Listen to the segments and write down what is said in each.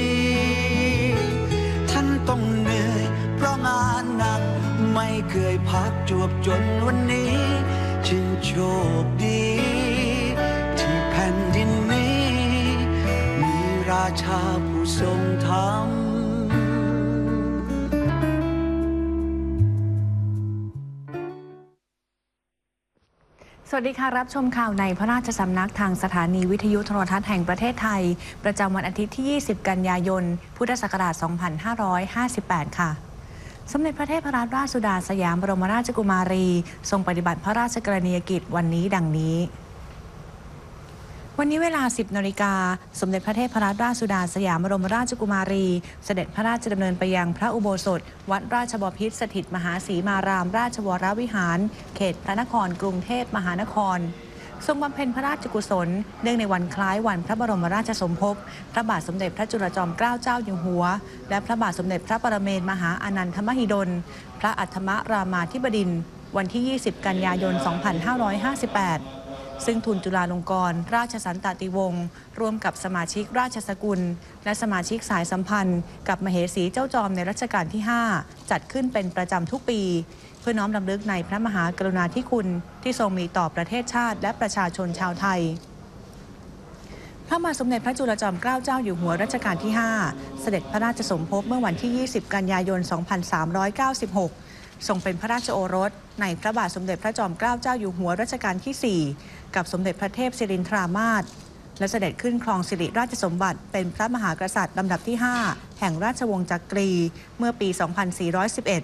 ี นัก ไม่เคยพักจวบจนวันนี้จึงโชคดี ที่แผ่นดินนี้ มีราชาผู้ทรงธรรมสวัสดีค่ะ รับชมข่าวในพระราชสำนักทางสถานีวิทยุโทรทัศน์แห่งประเทศไทย ประจำวันอาทิตย์ที่ 20 กันยายน พุทธศักราช 2558 ค่ะ สมเด็จพระเทพรัตนราชสุดาสยามบรมราชกุมารี ทรงปฏิบัติพระราชกรณียกิจวันนี้ดังนี้ วันนี้เวลา 10นาฬิกา สมเด็จพระเทพรัตนราชสุดาสยามบรมราชกุมารี เสด็จพระราชดำเนินไปยังพระอุโบสถ วัดราชบพิตรสถิตมหาศรีมาราม ราชวรวิหาร เขตพระนครกรุงเทพมหานคร ทรงบำเพ็ญพระราชกุศล เนื่องในวันคล้ายวันพระบรมราชสมภพ พระบาทสมเด็จพระจุลจอมเกล้าเจ้าอยู่หัว และพระบาทสมเด็จพระปรเมนมหาอานันทมหิดล พระอัฏฐมรามาธิบดิน วันที่ 20 กันยายน 2558 ซึ่งทุนจุฬาลงกรณราชสันตติวงศ์ร่วมกับสมาชิกราชสกุล และสมาชิกสายสัมพันธ์ กับมเหสีเจ้าจอมในรัชกาลที่ 5 จัดขึ้นเป็นประจำทุกปี เพื่อน้อมรำลึกในพระมหากรุณาธิคุณที่ทรงมีต่อประเทศชาติ และประชาชนชาวไทยพระบาสมเด็จพระจุลจอมเกล้าเจ้าอยู่หัวรัชกาลที่ 5 เสด็จพระราชสมภพเมื่อวันที่ 20 กันยายน 2396 ทรงเป็นพระราชโอรส ในพระบาทสมเด็จพระจอมเกล้าเจ้าอยู่หัวรัชกาลที่ 4 กับสมเด็จพระเทพศิรินทรามาศและเสด็จขึ้นครองสิริราชสมบัติ เป็นพระมหากษัตริย์ลำดับที่ 5 แห่งราชวงศ์จักรีเมื่อปี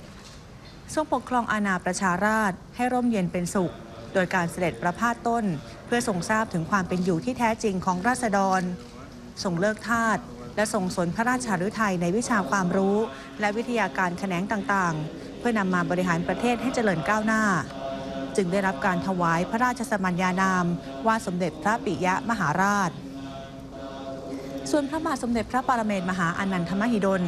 2411 ทรงปกครองอาณาประชาราชให้ร่มเย็นเป็นสุข โดยการเสด็จประพาสต้น เพื่อทรงทราบถึงความเป็นอยู่ที่แท้จริงของราษฎรทรงเลิกทาสและทรงสนพระราชาฤทัยในวิชาความรู้ และวิทยาการแขนงต่างๆ เพื่อนำมาบริหารประเทศให้เจริญก้าวหน้า จึงได้รับการถวายพระราชสมัญญานาม ว่าสมเด็จพระปิยะมหาราช ส่วนพระบาทสมเด็จพระปรเมนมหาอานันทมหิดล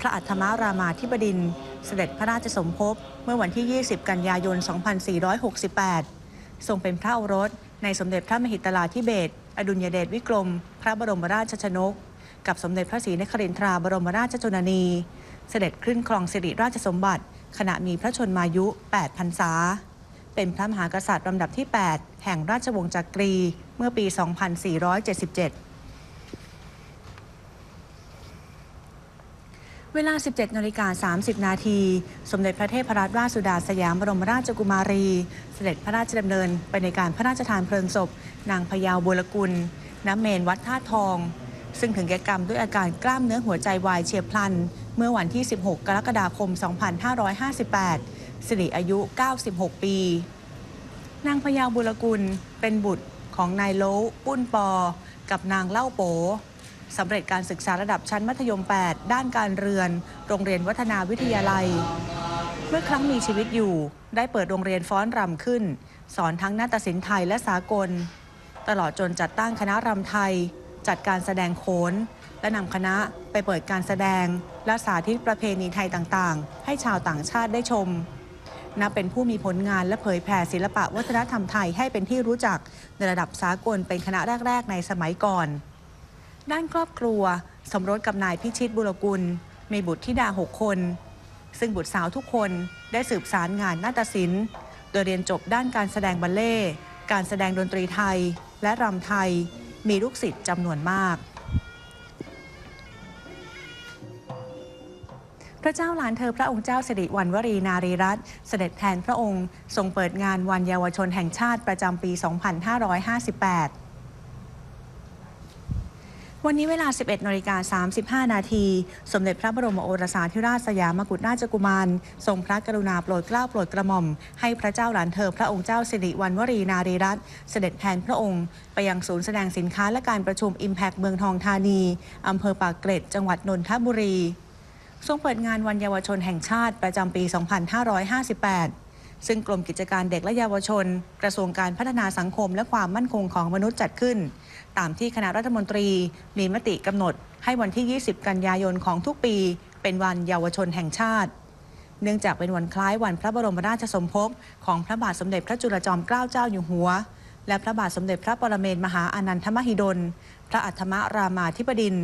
พระอัฏฐมารามาธิบดินทรเสด็จพระราชสมภพเมื่อวันที่ 20 กันยายน 2468 ทรงเป็นพระโอรสในสมเด็จพระมหิตลาธิเบศรอดุลยเดชวิกรม พระบรมราชชนก กับสมเด็จพระศรีนครินทราบรมราชชนนี เสด็จขึ้นครองสิริราชสมบัติ ขณะมีพระชนมายุ 8 พรรษา เป็นพระมหากษัตริย์ลำดับที่ 8 แห่งราชวงศ์จักรี เมื่อปี 2477เวลา 17นาฬิกา30 นาที สมเด็จพระเทพรัตนราชสุดาสยามบรมราชกุมารี เสด็จพระราชดำเนินไปในการพระราชทานเพลิงศพ นางพยาวบุรกุลณเมนวัดท่าทอง ซึ่งถึงแก่กรรมด้วยอาการกล้ามเนื้อหัวใจวายเฉียบพลัน เมื่อวันที่ 16 กรกฎาคม 2558 สิริอายุ 96 ปี นางพยาบุรกุลเป็นบุตรของนายโลปุ้นปอ กับนางเล่าโปสำเร็จการศึกษาระดับชั้นมัธยม 8 ด้านการเรือน โรงเรียนวัฒนาวิทยาลัย เมื่อครั้งมีชีวิตอยู่ ได้เปิดโรงเรียนฟ้อนรำขึ้น สอนทั้งนาฏศิลป์ไทยและสากล ตลอดจนจัดตั้งคณะรำไทย จัดการแสดงโขน และนำคณะไปเปิดการแสดง และสาธิตประเพณีไทยต่างๆ ให้ชาวต่างชาติได้ชม นับเป็นผู้มีผลงานและเผยแผ่ศิลปะวัฒนธรรมไทยให้เป็นที่รู้จักในระดับสากลเป็นคณะแรก ๆ ในสมัยก่อน ด้านครอบครัว สมรสกับนายพิชิตบุรกุล มีบุตรธิดาหกคน ซึ่งบุตรสาวทุกคนได้สืบสารงานนาฏศิลป์ โดยเรียนจบด้านการแสดงบัลเล่ การแสดงดนตรีไทย และรำไทย มีลูกศิษย์จำนวนมาก พระเจ้าหลานเธอพระองค์เจ้าสิริวัณวรีนารีรัตน์เสด็จแทนพระองค์ทรงเปิดงานวันเยาวชนแห่งชาติประจำปี 2558วันนี้เวลา 11นาฬิกา35 นาที สมเด็จพระบรมโอรสาธิราชสยามกุฎราชกุมาร ทรงพระกรุณาโปรดเกล้าโปรดกระหม่อม ให้พระเจ้าหลานเธอพระองค์เจ้าสิริวัณวรีนารีรัตน์เสด็จแทนพระองค์ ไปยังศูนย์แสดงสินค้าและการประชุม Impact เมืองทองธานี อำเภอปากเกร็ด จังหวัดนนทบุรี ทรงเปิดงานวันเยาวชนแห่งชาติประจำปี 2558 ซึ่งกรมกิจการเด็กและเยาวชน กระทรวงการพัฒนาสังคมและความมั่นคงของมนุษย์จัดขึ้น ตามที่คณะรัฐมนตรีมีมติกำหนดให้วันที่ 20 กันยายนของทุกปี เป็นวันเยาวชนแห่งชาติ เนื่องจากเป็นวันคล้ายวันพระบรมราชสมภพของพระบาทสมเด็จพระจุลจอมเกล้าเจ้าอยู่หัว และพระบาทสมเด็จพระปรเมนมหาอานันทมหิดล พระอัฏฐมรามาธิบดิน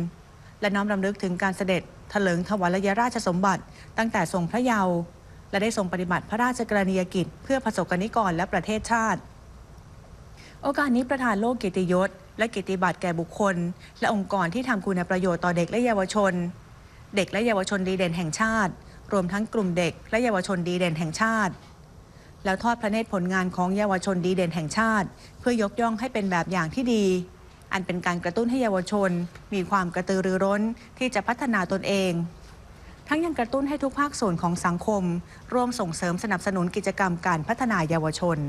และน้อมรำลึกถึงการเสด็จ ถลิงถวายยราชสมบัติ ตั้งแต่ทรงพระเยาว์และได้ทรงปฏิบัติพระราชกรณียกิจ เพื่อประสบกนิกรและประเทศชาติ โอกาสนี้ประธานโลกเกียรติยศ และเกียรติบัตรแก่บุคคล และองค์กรที่ทำคุณประโยชน์ต่อเด็กและเยาวชน เด็กและเยาวชนดีเด่นแห่งชาติ รวมทั้งกลุ่มเด็กและเยาวชนดีเด่นแห่งชาติ แล้วทอดพระเนตรผลงานของเยาวชนดีเด่นแห่งชาติ เพื่อยกย่องให้เป็นแบบอย่างที่ดี อันเป็นการกระตุ้นให้เยาวชน มีความกระตือรือร้นที่จะพัฒนาตนเอง ทั้งยังกระตุ้นให้ทุกภาคส่วนของสังคม ร่วมส่งเสริมสนับสนุนกิจกรรมการพัฒนาเยาวชน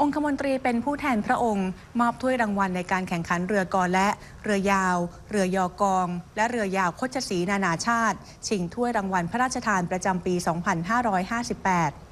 องคมนตรีเป็นผู้แทนพระองค์ มอบถ้วยรางวัลในการแข่งขันเรือกอและ เรือยาว เรือยอกอง และเรือยาวโคชศรีนานาชาติ ชิงถ้วยรางวัลพระราชทานประจำปี 2558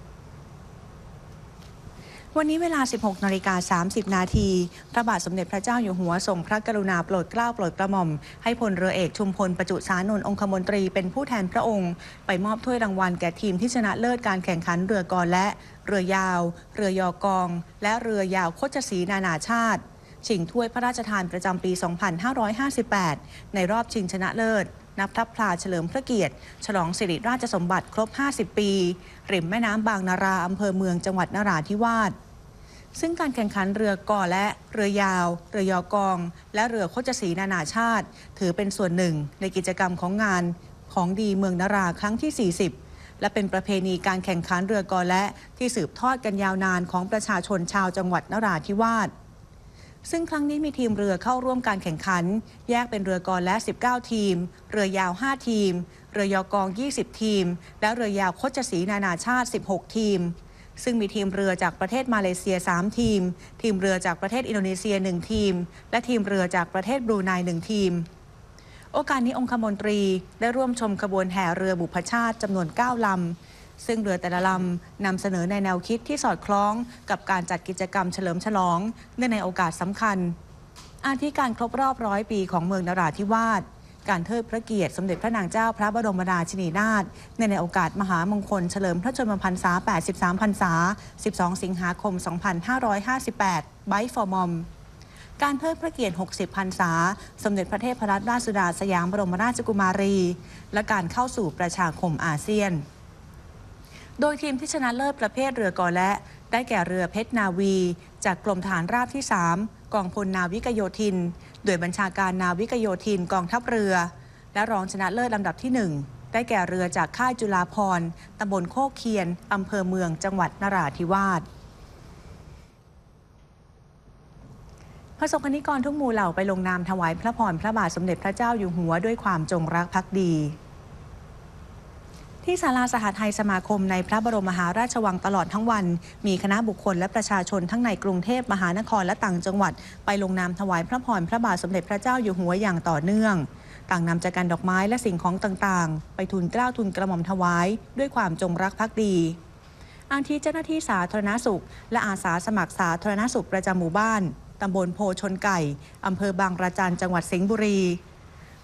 วันนี้เวลา 16นาฬิกา30 นาที พระบาทสมเด็จพระเจ้าอยู่หัวทรงพระกรุณาโปรดเกล้าโปรดกระหม่อม ให้พลเรือเอกชุมพลประจุสานนท์องคมนตรีเป็นผู้แทนพระองค์ ไปมอบถ้วยรางวัลแก่ทีมที่ชนะเลิศการแข่งขันเรือกอและ เรือยาว เรือยอกอง และเรือยาวโคชศรีนานาชาติชิงถ้วยพระราชทานประจำปี 2558 ในรอบชิงชนะเลิศ นับทัพพลาเฉลิมพระเกียรติ ฉลองสิริราชสมบัติครบ 50 ปี ริมแม่น้ำบางนาราอำเภอเมืองจังหวัดนราธิวาสซึ่งการแข่งขันเรือกอและเรือยาว เรือยอกอง และเรือโคจศรีนานาชาติ ถือเป็นส่วนหนึ่งในกิจกรรมของงานของดีเมืองนาราครั้งที่ 40 และเป็นประเพณีการแข่งขันเรือกอและที่สืบทอดกันยาวนานของประชาชนชาวจังหวัดนราธิวาส ซึ่งครั้งนี้มีทีมเรือเข้าร่วมการแข่งขัน แยกเป็นเรือกอและ 19 ทีม เรือยาว 5 ทีม เรือยอกอง 20 ทีม และเรือยาวโคจศรีนานาชาติ 16 ทีม ซึ่งมีทีมเรือจากประเทศมาเลเซีย 3 ทีม ทีมเรือจากประเทศอินโดนีเซีย 1 ทีม และทีมเรือจากประเทศบรูไน 1 ทีม โอกาสนี้องคมนตรีได้ร่วมชมขบวนแห่เรือบุพชาติจำนวน 9 ลำ ซึ่งเรือแต่ละลำนำเสนอในแนวคิดที่สอดคล้องกับการจัดกิจกรรมเฉลิมฉลองเนื่องในโอกาสสำคัญ อาทิการครบรอบร้อยปีของเมืองนราธิวาสการเทิดพระเกียรติสมเด็จพระนางเจ้าพระบรมราชินีนาถในในโอกาสมหามงคลเฉลิมพระชนมพรรษา 83 พรรษา 12 สิงหาคม 2558 ไบฟอร์มอม การเทิดพระเกียรติ 60 พรรษา สมเด็จพระเทพรัตนราชสุดาสยามบรมราชกุมารี และการเข้าสู่ประชาคมอาเซียน โดยทีมที่ชนะเลิศประเภทเรือกอและ ได้แก่เรือเพชรนาวี จากกรมฐานราบที่ 3 กองพลนาวิกโยธิน โดยบัญชาการนาวิกโยธินกองทัพเรือ และรองชนะเลิศลำดับที่ 1 ได้แก่เรือจากค่ายจุฬาภรตำบลโคกเคียนอำเภอเมืองจังหวัดนราธิวาสพระสงฆ์นิกรทุกหมู่เหล่าไปลงนามถวายพระพรพระบาทสมเด็จพระเจ้าอยู่หัวด้วยความจงรักภักดี ที่ศาลาสหทัยสมาคมในพระบรมมหาราชวังตลอดทั้งวัน มีคณะบุคคลและประชาชนทั้งในกรุงเทพมหานครและต่างจังหวัด ไปลงนามถวายพระพรพระบาทสมเด็จพระเจ้าอยู่หัวอย่างต่อเนื่อง ต่างนำจากการดอกไม้และสิ่งของต่างๆ ไปทุนเกล้าทุนกระหม่อมถวาย ด้วยความจงรักภักดีอาทิเจ้าหน้าที่สาธารณสุข และอาสาสมัครสาธารณสุขประจำหมู่บ้านตำบลโพชนไก่อำเภอบางระจันจังหวัดสิงห์บุรี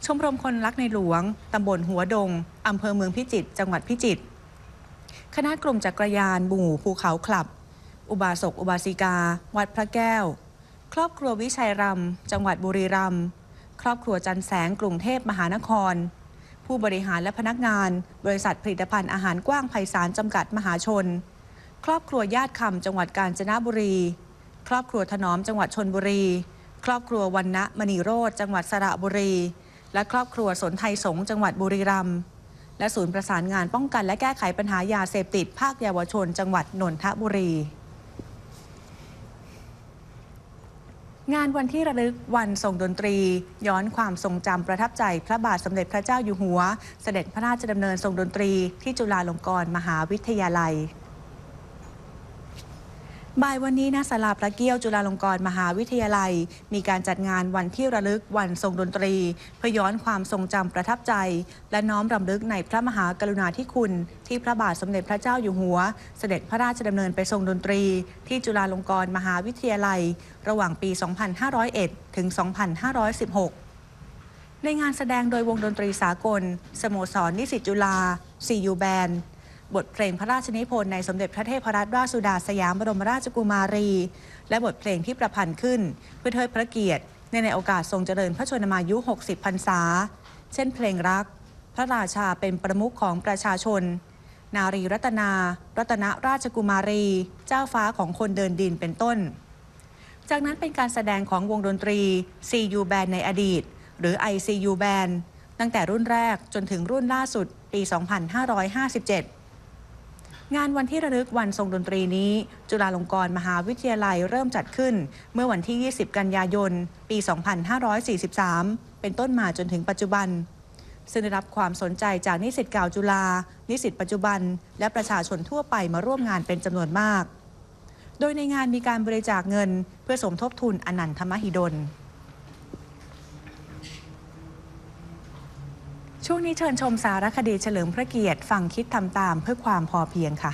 ชมรมคนรักในหลวง ตำบลหัวดง อำเภอเมืองพิจิตร จังหวัดพิจิตร คณะกลุ่มจักรยานบู่ภูเขาคลับ อุบาสกอุบาสิกา วัดพระแก้ว ครอบครัววิชัยรำจังหวัดบุรีรัมย์ ครอบครัวจันแสง กรุงเทพมหานคร ผู้บริหารและพนักงาน บริษัทผลิตภัณฑ์อาหารกว้างไพศาลจำกัดมหาชน ครอบครัวญาติคำจังหวัดกาญจนบุรี ครอบครัวถนอมจังหวัดชนบุรี ครอบครัววันณะมณีโรธจังหวัดสระบุรี และครอบครัวสนไทยสงจังหวัดบุรีรัมย์และศูนย์ประสานงานป้องกันและแก้ไขปัญหายาเสพติด ภาคเยาวชน จังหวัดนนทบุรี งานวันที่ระลึกวันทรงดนตรี ย้อนความทรงจำประทับใจพระบาทสมเด็จพระเจ้าอยู่หัว เสด็จพระราชดำเนินทรงดนตรีที่จุฬาลงกรณ์มหาวิทยาลัย บ่ายวันนี้ณศาลาพระเกี้ยวจุฬาลงกรณ์มหาวิทยาลัย มีการจัดงานวันที่ระลึกวันทรงดนตรี เพื่อย้อนความทรงจำประทับใจ และน้อมรำลึกในพระมหากรุณาธิคุณ ที่พระบาทสมเด็จพระเจ้าอยู่หัว เสด็จพระราชดำเนินไปทรงดนตรี ที่จุฬาลงกรณ์มหาวิทยาลัย ระหว่างปี 2501 ถึง 2516ในงานแสดงโดยวงดนตรีสากล สโมสรนิสิตจุฬาซียูแบน บทเพลงพระราชนิพนธ์ในสมเด็จพระเทพรัตนราชสุดาสยามบรมราชกุมารี และบทเพลงที่ประพันธ์ขึ้น เพื่อเทิดพระเกียรติ ในในโอกาสทรงเจริญพระชนมายุ 60 พรรษา เช่นเพลงรัก พระราชาเป็นประมุขของประชาชน นารีรัตนา รัตนราชกุมารี เจ้าฟ้าของคนเดินดินเป็นต้น จากนั้นเป็นการแสดงของวงดนตรี CU Band ในอดีต หรือ ICU Band ตั้งแต่รุ่นแรกจนถึงรุ่นล่าสุดปี 2557 งานวันที่ระลึกวันทรงดนตรีนี้ จุฬาลงกรณ์มหาวิทยาลัยเริ่มจัดขึ้น เมื่อวันที่ 20 กันยายน ปี 2543 เป็นต้นมาจนถึงปัจจุบัน ซึ่งได้รับความสนใจจากนิสิตเก่าจุฬา นิสิตปัจจุบัน และประชาชนทั่วไปมาร่วมงานเป็นจำนวนมาก โดยในงานมีการบริจาคเงิน เพื่อสมทบทุนอนันทมหิดล ช่วงนี้เชิญชมสารคดีเฉลิมพระเกียรติ ฟังคิดทำตามเพื่อความพอเพียงค่ะ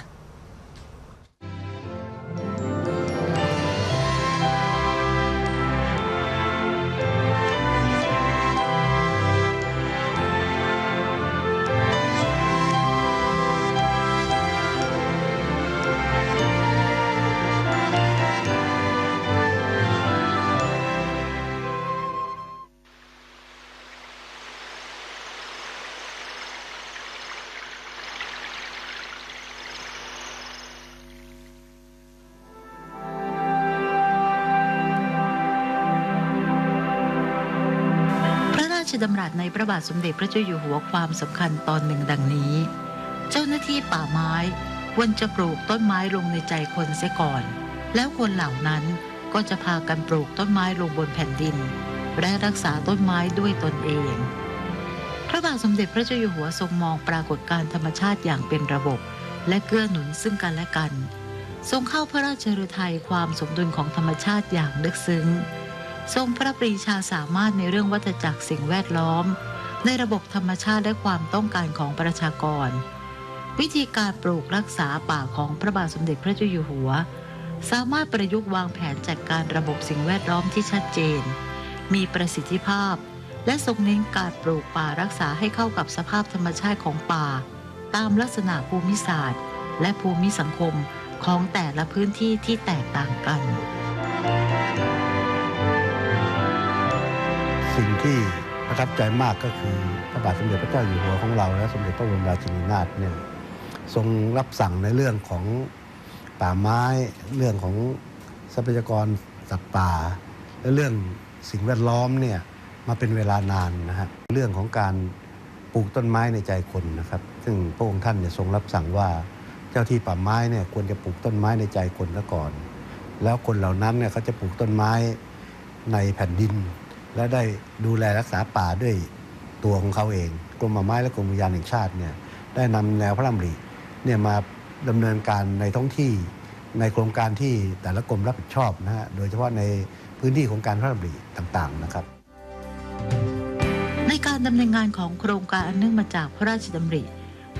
ดำรัสในพระบาทสมเด็จพระเจ้าอยู่หัวความสำคัญตอนหนึ่งดังนี้ เจ้าหน้าที่ป่าไม้ควรจะปลูกต้นไม้ลงในใจคนเสียก่อน แล้วคนเหล่านั้นก็จะพากันปลูกต้นไม้ลงบนแผ่นดิน และรักษาต้นไม้ด้วยตนเอง พระบาทสมเด็จพระเจ้าอยู่หัวทรงมองปรากฏการธรรมชาติอย่างเป็นระบบ และเกื้อหนุนซึ่งกันและกัน ทรงเข้าพระราชฤทัยความสมดุลของธรรมชาติอย่างลึกซึ้ง ทรงพระปรีชาสามารถในเรื่องวัฏจักรสิ่งแวดล้อม ในระบบธรรมชาติและความต้องการของประชากร วิธีการปลูกรักษาป่าของพระบาทสมเด็จพระเจ้าอยู่หัว สามารถประยุกต์วางแผนจัดการระบบสิ่งแวดล้อมที่ชัดเจน มีประสิทธิภาพ และทรงเน้นการปลูกป่ารักษาให้เข้ากับสภาพธรรมชาติของป่า ตามลักษณะภูมิศาสตร์ และภูมิสังคมของแต่ละพื้นที่ที่แตกต่างกัน สิ่งที่ประทับใจมากก็คือพระบาทสมเด็จพระเจ้าอยู่หัวของเรา และสมเด็จพระบรมราชินีนาถเนี่ยทรงรับสั่งในเรื่องของป่าไม้เรื่องของทรัพยากรสัตว์ป่า และเรื่องสิ่งแวดล้อมเนี่ยมาเป็นเวลานานนะฮะเรื่องของการปลูกต้นไม้ในใจคนนะครับ ซึ่งพระองค์ท่านเนี่ยทรงรับสั่งว่าเจ้าที่ป่าไม้เนี่ยควรจะปลูกต้นไม้ในใจคนซะก่อน แล้วคนเหล่านั้นเนี่ยเขาจะปลูกต้นไม้ในแผ่นดิน และได้ดูแลรักษาป่าด้วยตัวของเขาเอง กรมป่าไม้และกรมอุทยานแห่งชาติเนี่ยได้นำแนวพระราชดำริเนี่ยมาดำเนินการในท้องที่ในโครงการที่แต่ละกรมรับผิดชอบนะฮะโดยเฉพาะในพื้นที่ของการพระราชดำริต่าง ๆ นะครับ ในการดำเนินงานของโครงการอันเนื่องมาจากพระราชดำริ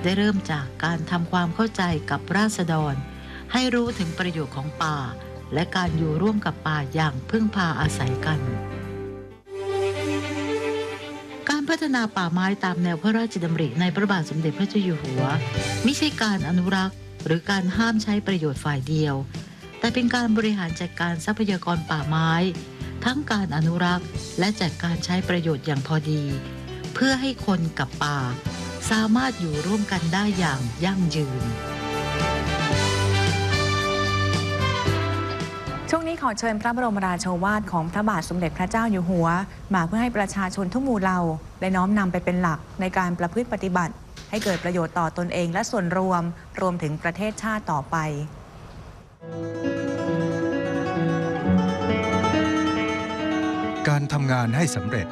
ได้เริ่มจากการทำความเข้าใจกับราษฎร ให้รู้ถึงประโยชน์ของป่า และการอยู่ร่วมกับป่าอย่างพึ่งพาอาศัยกัน พัฒนาป่าไม้ตามแนวพระราชดำริในพระบาทสมเด็จพระเจ้าอยู่หัวไม่ใช่การอนุรักษ์ หรือการห้ามใช้ประโยชน์ฝ่ายเดียว แต่เป็นการบริหารจัดการทรัพยากรป่าไม้ ทั้งการอนุรักษ์และจัดการใช้ประโยชน์อย่างพอดี เพื่อให้คนกับป่า สามารถอยู่ร่วมกันได้อย่างยั่งยืน ช่วงนี้ขอเชิญพระบรมราโชวาทของพระบาทสมเด็จพระเจ้าอยู่หัว มาเพื่อให้ประชาชนทุกหมู่เหล่าได้น้อมนำไปเป็นหลักในการประพฤติปฏิบัติ ให้เกิดประโยชน์ต่อตนเองและส่วนรวม รวมถึงประเทศชาติต่อไป การทำงานให้สำเร็จ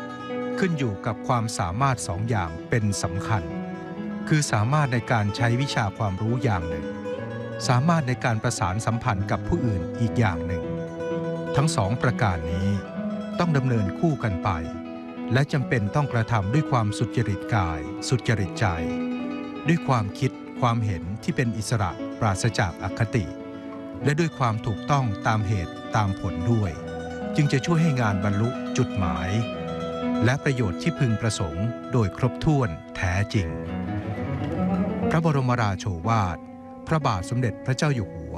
ขึ้นอยู่กับความสามารถสองอย่างเป็นสำคัญ คือสามารถในการใช้วิชาความรู้อย่างหนึ่ง สามารถในการประสานสัมพันธ์กับผู้อื่นอีกอย่างหนึ่ง ทั้งสองประการนี้ต้องดำเนินคู่กันไป และจำเป็นต้องกระทำด้วยความสุจริตกาย สุจริตใจ ด้วยความคิดความเห็นที่เป็นอิสระปราศจากอคติ และด้วยความถูกต้องตามเหตุตามผลด้วย จึงจะช่วยให้งานบรรลุจุดหมาย และประโยชน์ที่พึงประสงค์โดยครบถ้วนแท้จริง พระบรมราโชวาท พระบาทสมเด็จพระเจ้าอยู่หัว